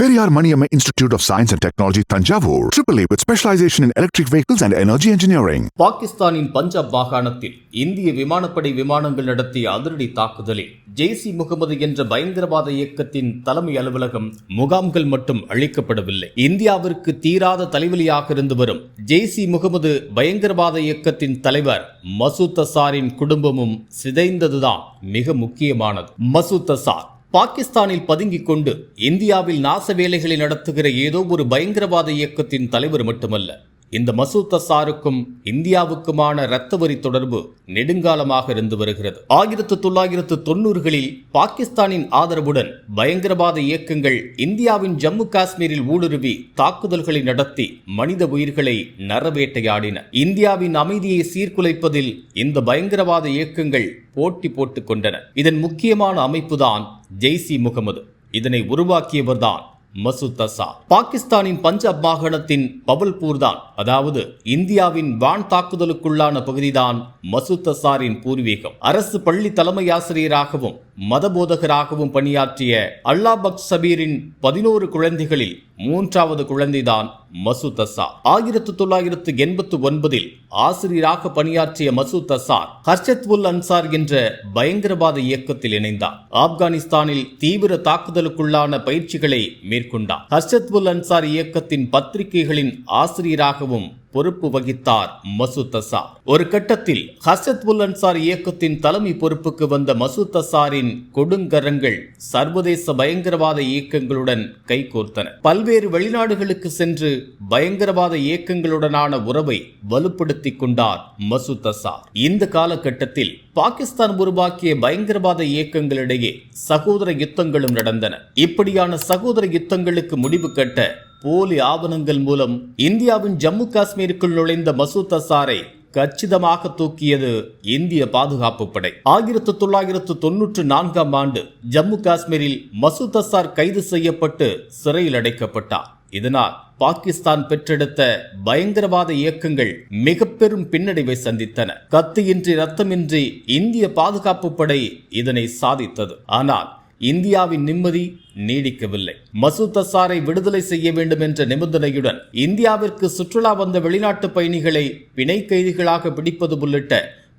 Periyar Maniamma Institute of Science and Technology, Tanjavur. AAA with specialisation in electric vehicles and energy engineering பாகிஸ்தானின் பஞ்சாப் மாகாணத்தில் இந்திய விமானப்படை விமானங்கள் நடத்திய அதிரடி தாக்குதலில் ஜெய்சி முகமது என்ற பயங்கரவாத இயக்கத்தின் தலைமை அலுவலகம் முகாம்கள் மட்டும் அழிக்கப்படவில்லை. இந்தியாவிற்கு தீராத தலைவலியாக இருந்து வரும் ஜெய்சி முகமது பயங்கரவாத இயக்கத்தின் தலைவர் மசூத் அசாரின் குடும்பமும் சிதைந்ததுதான் மிக முக்கியமானது. மசூத் அசார் பாகிஸ்தானில் பதுங்கிக் கொண்டு இந்தியாவில் நாச வேலைகளை நடத்துகிற ஏதோ ஒரு பயங்கரவாத இயக்கத்தின் தலைவர் மட்டுமல்ல. இந்த மசூத் அசாருக்கும் இந்தியாவுக்குமான இரத்த வரி தொடர்பு நெடுங்காலமாக இருந்து வருகிறது. ஆயிரத்து தொள்ளாயிரத்து தொண்ணூறுகளில் பாகிஸ்தானின் ஆதரவுடன் பயங்கரவாத இயக்கங்கள் இந்தியாவின் ஜம்மு காஷ்மீரில் ஊடுருவி தாக்குதல்களை நடத்தி மனித உயிர்களை நரவேட்டையாடின இந்தியாவின் அமைதியை சீர்குலைப்பதில் இந்த பயங்கரவாத இயக்கங்கள் போட்டி போட்டுக் கொண்டன. இதன் முக்கியமான அமைப்புதான் ஜெய்சி முகமது. இதனை உருவாக்கியவர்தான் மசூத் பாகிஸ்தானின் பஞ்சாப் மாகாணத்தின் பவல்பூர் தான் அதாவது இந்தியாவின் வான் தாக்குதலுக்குள்ளான பகுதிதான் மசூத் அசாரின் பூர்வீகம். அரசு பள்ளி தலைமை ஆசிரியராகவும் மதபோதகராகவும் பணியாற்றிய அல்லாபக் சபீரின் பதினோரு குழந்தைகளில் மூன்றாவது குழந்தைதான் மசூத் அசார் ஆயிரத்து தொள்ளாயிரத்து எண்பத்து ஒன்பதில் ஆசிரியராக பணியாற்றிய மசூத் அசார் ஹர்ஷத் உல் அன்சார் என்ற பயங்கரவாத இயக்கத்தில் இணைந்தார். ஆப்கானிஸ்தானில் தீவிர தாக்குதலுக்குள்ளான பயிற்சிகளை மேற்கொண்டார். ஹர்ஷத் உல் அன்சார் இயக்கத்தின் பத்திரிகைகளின் ஆசிரியராகவும் பொறுப்பு வகித்தார் மசூத் அசார். ஒரு கட்டத்தில் ஹசத் உல் அன்சார் இயக்கத்தின் தலைமை பொறுப்புக்கு வந்த மசூத் அசாரின் கொடுங்கரங்கள் சர்வதேச பயங்கரவாத இயக்கங்களுடன் கைகோர்த்தன. பல்வேறு வெளிநாடுகளுக்கு சென்று பயங்கரவாத இயக்கங்களுடனான உறவை வலுப்படுத்திக் கொண்டார் மசூத் அசார். இந்த காலகட்டத்தில் பாகிஸ்தான் உருவாக்கிய பயங்கரவாத இயக்கங்களிடையே சகோதர யுத்தங்களும் நடந்தன. இப்படியான சகோதர யுத்தங்களுக்கு முடிவு கட்ட போலி ஆவணங்கள் மூலம் இந்தியாவின் ஜம்மு காஷ்மீருக்குள் நுழைந்த மசூத் அசாரை கச்சிதமாக தூக்கியது இந்திய பாதுகாப்பு படை. ஆயிரத்து தொள்ளாயிரத்து தொன்னூற்று நான்காம் ஆண்டு ஜம்மு காஷ்மீரில் மசூத் அசார் கைது செய்யப்பட்டு சிறையில் அடைக்கப்பட்டார். இதனால் பாகிஸ்தான் பெற்றெடுத்த பயங்கரவாத இயக்கங்கள் மிக பெரும் பின்னடைவை சந்தித்தன. கத்தியின்றி ரத்தமின்றி இந்திய பாதுகாப்பு படை இதனை சாதித்தது. ஆனால் இந்தியாவின் நிம்மதி நீடிக்கவில்லை. மசூத் அசாரை விடுதலை செய்ய வேண்டும் என்ற நிபந்தனையுடன் இந்தியாவிற்கு சுற்றுலா வந்த வெளிநாட்டு பயணிகளை பிணை கைதிகளாக பிடிப்பது உள்ளிட்ட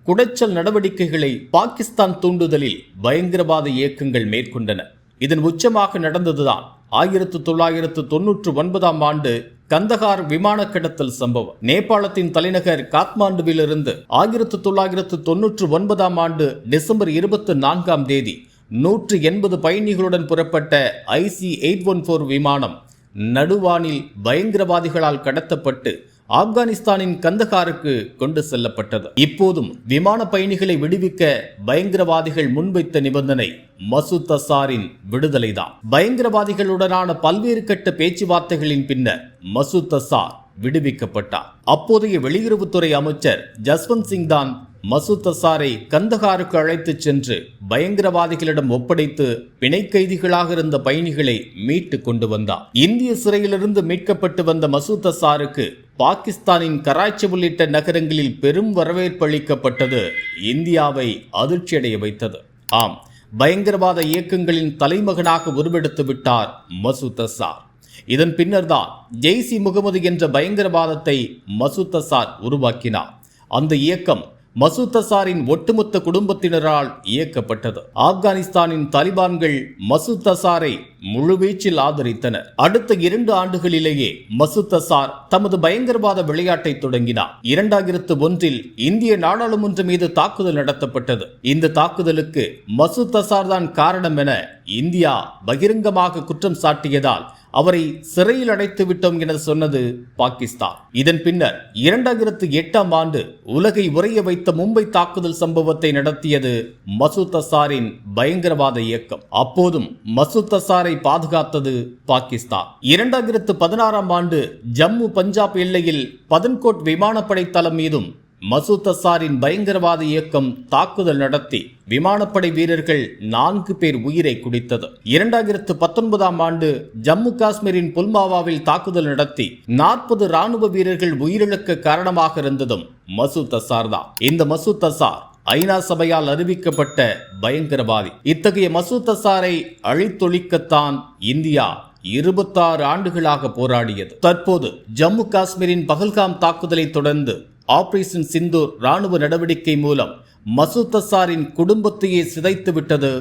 குடைச்சல் நடவடிக்கைகளை பாகிஸ்தான் தூண்டுதலில் பயங்கரவாத இயக்கங்கள் மேற்கொண்டன. இதன் உச்சமாக நடந்ததுதான் ஆயிரத்து தொள்ளாயிரத்து தொன்னூற்று ஒன்பதாம் ஆண்டு கந்தகார் விமான கடத்தல் சம்பவம். நேபாளத்தின் தலைநகர் காத்மாண்டுவிலிருந்து ஆயிரத்து தொள்ளாயிரத்து தொன்னூற்று ஒன்பதாம் ஆண்டு டிசம்பர் இருபத்தி நான்காம் தேதி நூற்று எண்பது பயணிகளுடன் புறப்பட்ட ஐசி எயிட் ஒன் ஃபோர் விமானம் நடுவானில் பயங்கரவாதிகளால் கடத்தப்பட்டு ஆப்கானிஸ்தானின் கந்தகாருக்கு கொண்டு செல்லப்பட்டது. இப்போதும் விமான பயணிகளை விடுவிக்க பயங்கரவாதிகள் முன்வைத்த நிபந்தனை மசூத் அசாரின் விடுதலைதான். பயங்கரவாதிகளுடனான பல்வேறு கட்ட பேச்சுவார்த்தைகளின் பின்னர் மசூத் அசார் விடுவிக்கப்பட்டார். அப்போதைய வெளியுறவுத்துறை அமைச்சர் ஜஸ்வந்த் சிங் தான் மசூத் அசாரை கந்தகாருக்கு அழைத்துச் சென்று பயங்கரவாதிகளிடம் ஒப்படைத்து பிணை கைதிகளாக இருந்த பயணிகளை மீட்டு கொண்டு வந்தார். இந்திய சிறையிலிருந்து மீட்கப்பட்டு வந்த மசூத் அசாருக்கு பாகிஸ்தானின் கராச்சி உள்ளிட்ட நகரங்களில் பெரும் வரவேற்பு அளிக்கப்பட்டது இந்தியாவை அதிர்ச்சியடைய வைத்தது. ஆம் பயங்கரவாத இயக்கங்களின் தலைமகனாக உருவெடுத்து விட்டார் மசூத் அசார். இதன் பின்னர்தான் ஜெய்சி முகமது என்ற பயங்கரவாதத்தை மசூத் அசார் உருவாக்கினார். அந்த இயக்கம் மசூத் அசாரின் ஒட்டுமொத்த குடும்பத்தினரால் இயக்கப்பட்டது. ஆப்கானிஸ்தானின் தாலிபான்கள் மசூத் அசாரை முழுவீச்சில் ஆதரித்தனர். அடுத்த இரண்டு ஆண்டுகளிலேயே மசூத் அசார் தமது பயங்கரவாத விளையாட்டை தொடங்கினார். இரண்டாயிரத்து ஒன்றில் இந்திய நாடாளுமன்றம் மீது தாக்குதல் நடத்தப்பட்டது. இந்த தாக்குதலுக்கு மசூத் அசார் தான் காரணம் என இந்தியா பகிரங்கமாக குற்றம் சாட்டியதால் அவரை சிறையில் அடைத்து விட்டோம் என சொன்னது பாகிஸ்தான். இதன் பின்னர் இரண்டாயிரத்து எட்டாம் ஆண்டு உலகை உறைய வைத்த மும்பை தாக்குதல் சம்பவத்தை நடத்தியது மசூத் அசாரின் பயங்கரவாத இயக்கம். அப்போதும் மசூத் அசாரை பாதுகாத்தது பாகிஸ்தான். இரண்டாயிரத்து பதினாறாம் ஆண்டு ஜம்மு பஞ்சாப் எல்லையில் பதன்கோட் விமானப்படை தளம் மீதும் மசூத் அசாரின் பயங்கரவாத இயக்கம் தாக்குதல் நடத்தி விமானப்படை வீரர்கள் நான்கு பேர் உயிரை குடித்தது. இரண்டாயிரத்து பத்தொன்பதாம் ஆண்டு ஜம்மு காஷ்மீரின் புல்மாவாவில் தாக்குதல் நடத்தி நாற்பது ராணுவ வீரர்கள் உயிரிழக்க காரணமாக இருந்ததும் மசூத் அசார் தான். இந்த மசூத் அசார் ஐநா சபையால் அறிவிக்கப்பட்ட பயங்கரவாதி. இத்தகைய மசூத் அசாரை அழித்தொழிக்கத்தான் இந்தியா இருபத்தாறு ஆண்டுகளாக போராடியது. தற்போது ஜம்மு காஷ்மீரின் பகல்காம் தாக்குதலை தொடர்ந்து ஆபரேஷன் சிந்தூர் ராணுவ நடவடிக்கை மூலம் மசூத் அசாரின் குடும்பத்தையே சிதைத்து விட்டது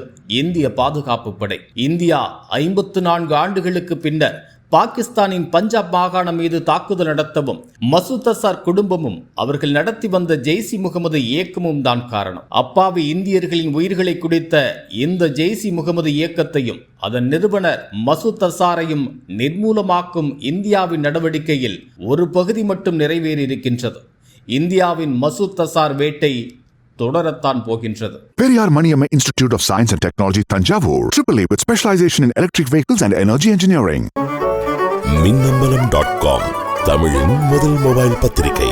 இந்திய பாதுகாப்பு படை. இந்தியா ஐம்பத்து நான்கு ஆண்டுகளுக்கு பின்னர் பாகிஸ்தானின் பஞ்சாப் மாகாணம் மீது தாக்குதல் நடத்தவும் மசூத் அசார் குடும்பமும் அவர்கள் நடத்தி வந்த ஜெய்சி முகமது இயக்கமும் தான் காரணம். அப்பாவி இந்தியர்களின் உயிர்களை குடித்த இந்த ஜெய்சி முகமது இயக்கத்தையும் அதன் நிறுவனர் மசூத் அசாரையும் நிர்மூலமாக்கும் இந்தியாவின் நடவடிக்கையில் ஒரு பகுதி மட்டும் நிறைவேறியிருக்கின்றது. இந்தியாவின் மசூத் அசார் வேட்டை தொடரத்தான் போகின்றது Periyar Maniamma Institute of Science and Technology, Tanjavur. AAA with specialization in electric vehicles and energy engineering. Minnambalam dot com தமிழின் முதல் மொபைல் பத்திரிகை